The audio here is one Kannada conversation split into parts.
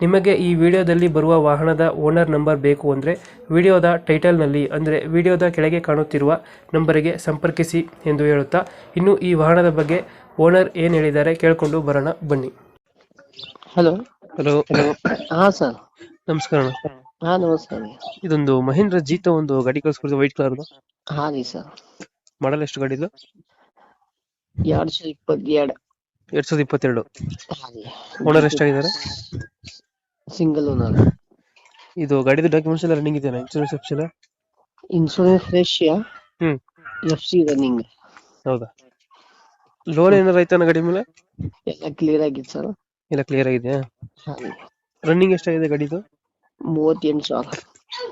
ನಿಮಗೆ ಈ ವಿಡಿಯೋದಲ್ಲಿ ಬರುವ ವಾಹನದ ಓನರ್ ನಂಬರ್ ಬೇಕು ಅಂದರೆ ವಿಡಿಯೋದ ಟೈಟಲ್ನಲ್ಲಿ ಅಂದರೆ ವಿಡಿಯೋದ ಕೆಳಗೆ ಕಾಣುತ್ತಿರುವ ನಂಬರಿಗೆ ಸಂಪರ್ಕಿಸಿ ಎಂದು ಹೇಳುತ್ತಾ ಇನ್ನು ಈ ವಾಹನದ ಬಗ್ಗೆ ಓನರ್ ಏನು ಹೇಳಿದ್ದಾರೆ ಕೇಳಿಕೊಂಡು ಬರೋಣ ಬನ್ನಿ. ಹಲೋ. ಹಲೋ. ಹಾ ಸರ್. ನಮಸ್ಕಾರ ಅಣ್ಣ. ಹಾ ನಮಸ್ಕಾರ. ಇದೊಂದು ಮಹೇಂದ್ರ ಜೀತ ಒಂದು ಗಾಡಿ ಕಳಿಸ್ಕೊಡ್ತೀವಿ ವೈಟ್ ಕಲರ್ದು ಹಾ ರೀ ಸರ್. ಮಾಡಲ್ ಎಷ್ಟು ಎರಡ್ ಸಾವಿರದ ಇಪ್ಪತ್ತೆರಡು. ಎರಡ್ ಸಾವಿರದ ಇಪ್ಪತ್ತೆರಡು. ಹಾ ರೀ. ಓನರ್ ಎಷ್ಟಾಗಿದ್ದಾರೆ? ಸಿಂಗಲ್ ಓನರ್ ಇದು ಗಾಡಿದು ಡಾಕ್ಯುಮೆಂಟ್ಸ್ ಎಲ್ಲ ರನ್ನಿಂಗ್ ಇದೆಯಾ ಇನ್ಶೂರೆನ್ಸ್ ಆಪ್ಷನ್ ಇನ್ಶೂರೆನ್ಸ್ ಫ್ರೆಶ್ ಹ್ಮ್. ಎಫ್ ಸಿ ರನ್ನಿಂಗ್ ಹೌದಾ? ಲೋನ್ ಏನಾರ ಐತಾನ ಗಾಡಿ ಮೇಲೆ? ಎಲ್ಲ ಕ್ಲಿಯರ್ ಆಗಿದೆ ಸರ್ ಎಲ್ಲ ಕ್ಲಿಯರ್ ಆಗಿದೆಯಾ? ರನ್ನಿಂಗ್ ಎಷ್ಟಾಗಿದೆ ಗಾಡಿದು? ಮೂವತ್ತೆಂಟು ಸಾವಿರ.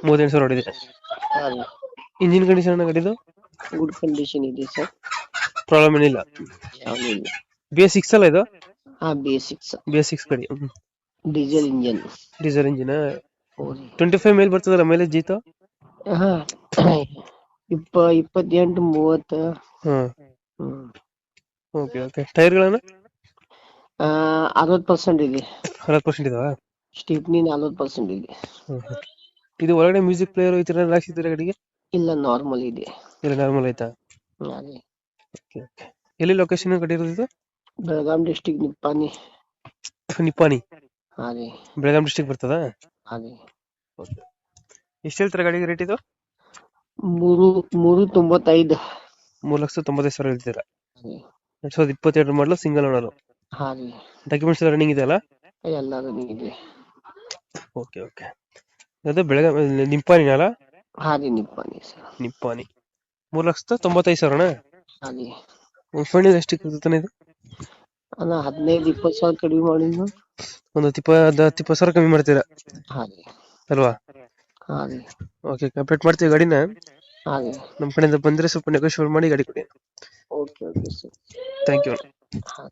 ಮೂವತ್ತೆಂಟು ಸಾವಿರ ಹೊಡಿದೆ ಇಂಜಿನ್ ಕಂಡೀಷನ್ ಗಾಡಿದು? ಗುಡ್ ಕಂಡೀಷನ್ ಇದೆ ಸರ್ ಪ್ರಾಬ್ಲಮ್ ಏನಿಲ್ಲ. ಯಾವ್ದು ಇಲ್ಲ. ಬಿ ಎಸ್ ಸಿಕ್ಸ್ ಅಲ್ಲ ಇದು? ಹಾ ಸಿಕ್ಸ್ ಬಿ ಎಸ್ ಸಿಕ್ಸ್ ಗಾಡಿ. ಡೀಸೆಲ್ ಇಂಜಿನ್ ಡೀಸೆಲ್ ಇಂಜಿನ್ ಓ ರೀ ಟ್ವೆಂಟಿ ಫೈವ್ ಮೇಲ್ ಬರ್ತದಲ್ಲ ಮೈಲೇಜ್ ಜೀತ? ಹಾ. ಇಪ್ಪ ಇಪ್ಪತ್ತೆಂಟು ಮೂವತ್ತ. ಹಾಂ. ಹ್ಮ್. ಓಕೆ ಓಕೆ ಟೈರ್ಗಳನ್ನ? ಅರವತ್ತು ಪರ್ಸೆಂಟ್ ಇದೆ. ಅರವತ್ತು ಪರ್ಸೆಂಟ್ ಇದಾವ? ಸ್ಟೀಪ್ನಿ ನಲ್ವತ್ತು ಪರ್ಸೆಂಟ್ ಇದೆ. ಇದು ಒಳಗಡೆ ಮ್ಯೂಸಿಕ್ ಪ್ಲೇಯರ್ ಈ ಥರ ಹಾಕ್ಸಿದ್ರೆ ಗಾಡಿಗೆ? ಇಲ್ಲ ನಾರ್ಮಲ್ ಇದೆ. ಇಲ್ಲ ನಾರ್ಮಲ್ ಆಯ್ತಾ? ಅದೇ. ಓಕೆ ಓಕೆ ಎಲ್ಲಿ ಲೊಕೇಶನ್ ಗಾಡಿ ಇರೋದು ಇದು? ಬೆಳಗಾಂ ಡಿಸ್ಟಿಕ್ ನಿಪ್ಪಾನಿ ನಿಪ್ಪಾನಿ ಅದೇ ಬೆಳಗಾಂ ಡಿಸ್ಟಿಕ್ ಬರ್ತದ? ಹಾಗೆ. ಎಷ್ಟು ಹೇಳ್ತಾರೆ ಗಾಡಿಗೆ ರೇಟ್ ಇದು? ಮೂರು ಮೂರು ತೊಂಬತ್ತೈದು. ಮೂರು ಲಕ್ಷದ ತೊಂಬತ್ತೈದು ಸಾವಿರ ಹೇಳ್ತೀರಾ? ಎರಡ್ ಸಾವಿರದ ಇಪ್ಪತ್ತೆರಡು ಮಾಡಲು ಸಿಂಗಲ್ ಓನರು ಅದೇ ಡಾಕ್ಯುಮೆಂಟ್ಸ್ ಎಲ್ಲ ರನ್ನಿಂಗ್ ಇದೆಯಲ್ಲ? ಎಲ್ಲರೂ ಇದೆ. ಓಕೆ ಓಕೆ ಅದು ಬೆಳಗಾಂ ನಿಪ್ಪಾನಿನಲ್ಲ ಅದೇ ನಿಪ್ಪಾನಿ ಸರ್. ನಿಂಪಾನಿ ಮೂರು ಲಕ್ಷದ ತೊಂಬತ್ತೈದು ಸಾವಿರನಾ? ಅದೇ ಫೈನಲ್ ಎಷ್ಟಕ್ಕೆ ಇರ್ತಾನೆ ಇದು? ಅಣ್ಣ ಹದಿನೈದು ಇಪ್ಪತ್ತು ಸಾವಿರ ಕಡಿಮೆ ಮಾಡಿದ್ದು ಒಂದು ಹತ್ತು ಇಪ್ಪತ್ತು ಸಾವಿರ ಕಮ್ಮಿ ಮಾಡ್ತೀರಾ? ಅದೇ ಅಲ್ವಾ? ಹಾಗೆ ಓಕೆ ಕಂಪ್ಲೀಟ್ ಮಾಡ್ತೀವಿ ಗಾಡಿನ? ಅದೇ ನಮ್ಮ ಕಡೆಯಿಂದ ಬಂದರೆ ಸ್ವಲ್ಪ ನೆಗೋಶಿಯೇಟ್ ಮಾಡಿ ಗಾಡಿ ಕೊಡಿ. Okay okay sir. Thank you ಹಾಂ